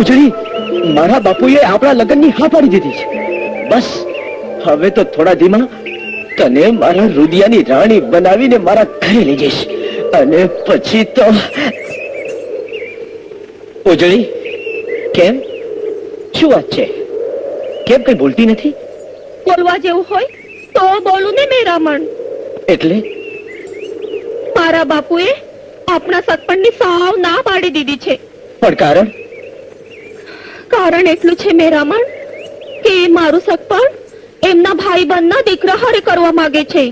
ઉજળી મારા બાપુએ આપણા લગ્નની હા પાડી દીધી છે. બસ હવે તો થોડા ધીમા. તને મારા રુદિયાની રાણી બનાવીને મારા ઘરે લઈ જઈશ. અને પછી તો ઉજળી કેમ? શું વાત છે? કેમ કઈ બોલતી નથી? બોલવા જેવું હોય તો બોલું ને મેરામણ એટલે? મારા બાપુએ આપણા સત્પણની સાવ ના પાડી દીધી છે. પણ કારણ? કારણ એટલું છે મેરામણ કે મારું સગપણ એમના ભાઈ બંધના દીકરા હારે કરવા માંગે છે.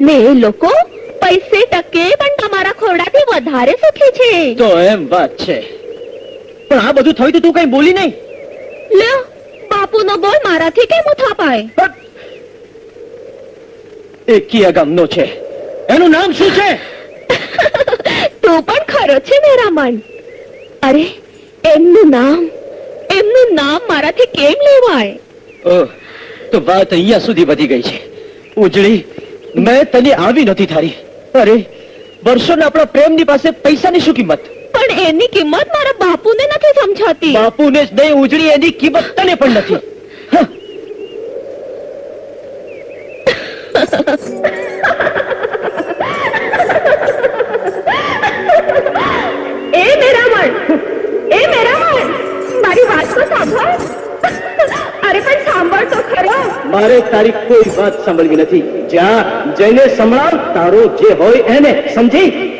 ને એ લોકો પૈસે ટકે પણ તમારા ખોરડાથી વધારે સુખી છે. તો એમ વાત છે. પણ આ બધું થયું તો તું કઈ બોલી નહીં? લ્યો બાપુનો બોલ મારાથી કેમ ઉથાપાય એ કિયા ગામનો છે. એનું નામ શું છે? તું પણ ખરો છે મેરામણ અરે એમનું નામ એમનું નામ મારાથી કેમ લેવાય? ઓહ, તો વાત અહીંયા સુધી વધી ગઈ છે. ઉજળી મેં તને આવી નથી થારી અરે વર્ષોના આપણા પ્રેમની પાસે પૈસાની શું કિંમત? પણ એની કિંમત મારા બાપુને નથી સમજાતી. બાપુને જ નહીં ઉજળી એની કિંમત તને પણ નથી. હા, અરે પણ સાંભળ તો મારે તારી કોઈ વાત સાંભળવી નથી. જ્યાં જઈને સંભળાવ. તારો જે હોય એને સમજી.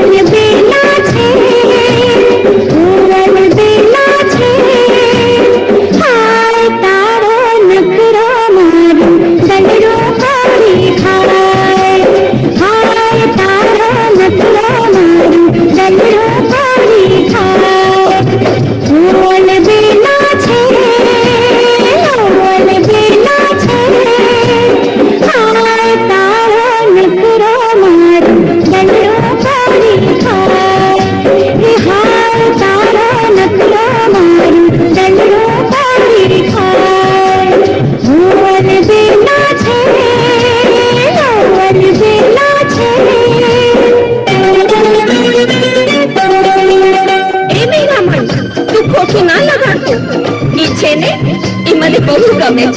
Gracias.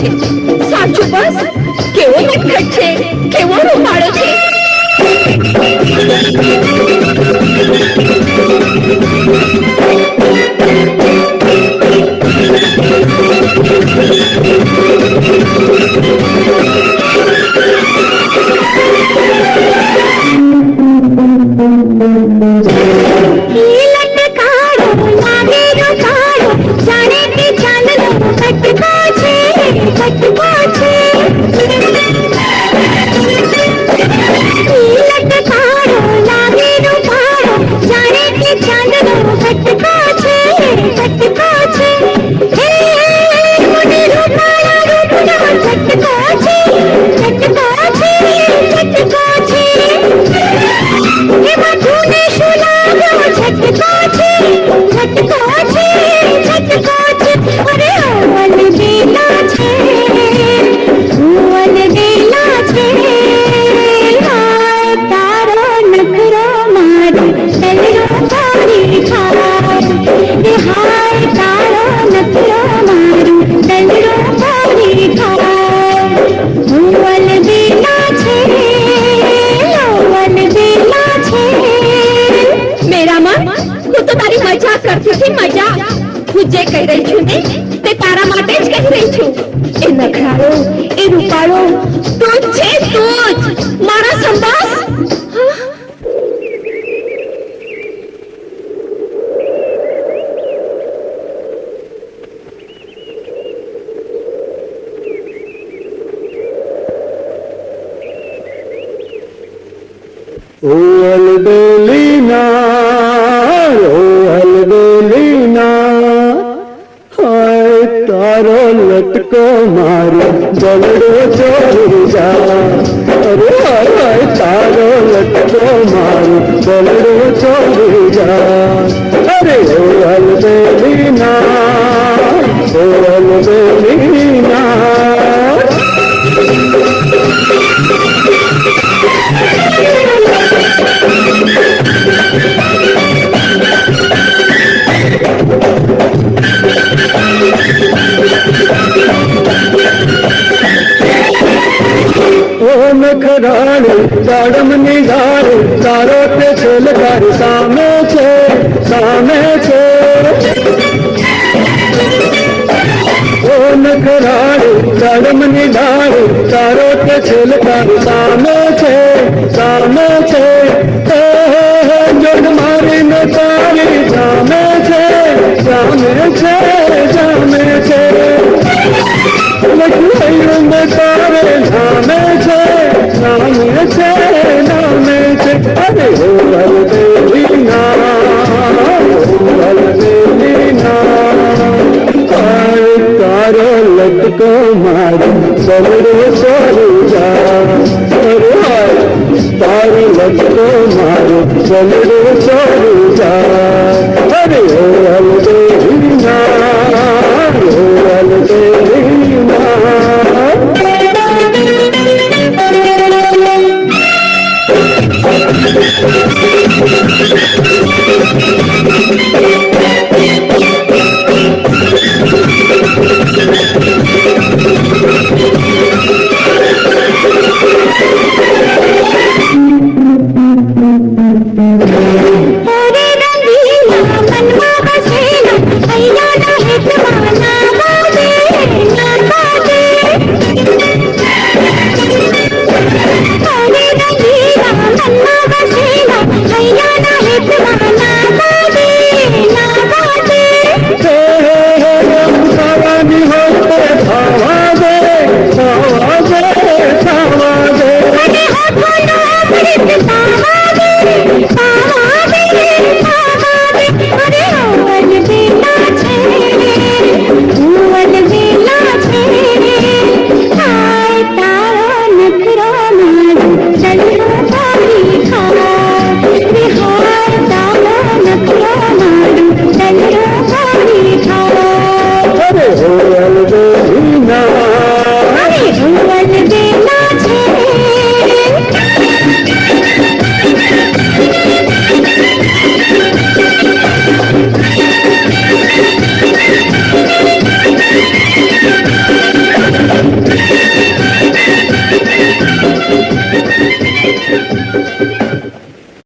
છે? સાચું બસ? કેવો નટખટ છે? કેવો રૂપાળો છે? લટકારો રહી તે તારા માટે જ કહી રહી છું. એ નખરાળો, એ રૂપાળો, તું જ છે, તું જ. મારા સંભાસ. ઓ અલડોલીના તારો લટકો મારો બલડો ચોરી જા અરે હાય હાય તારો લટકો મારો બલડો ચોરી ખરાડે ઝાડ તારો તે છેલકાર સામે છે સામે છે. ખરાડે ઝાડ નિધારે તારો તે છેલકાર સામે છે સામે છે. હે મારીને તારી સામે છે સામે છે સામે છે. મારો goodbye.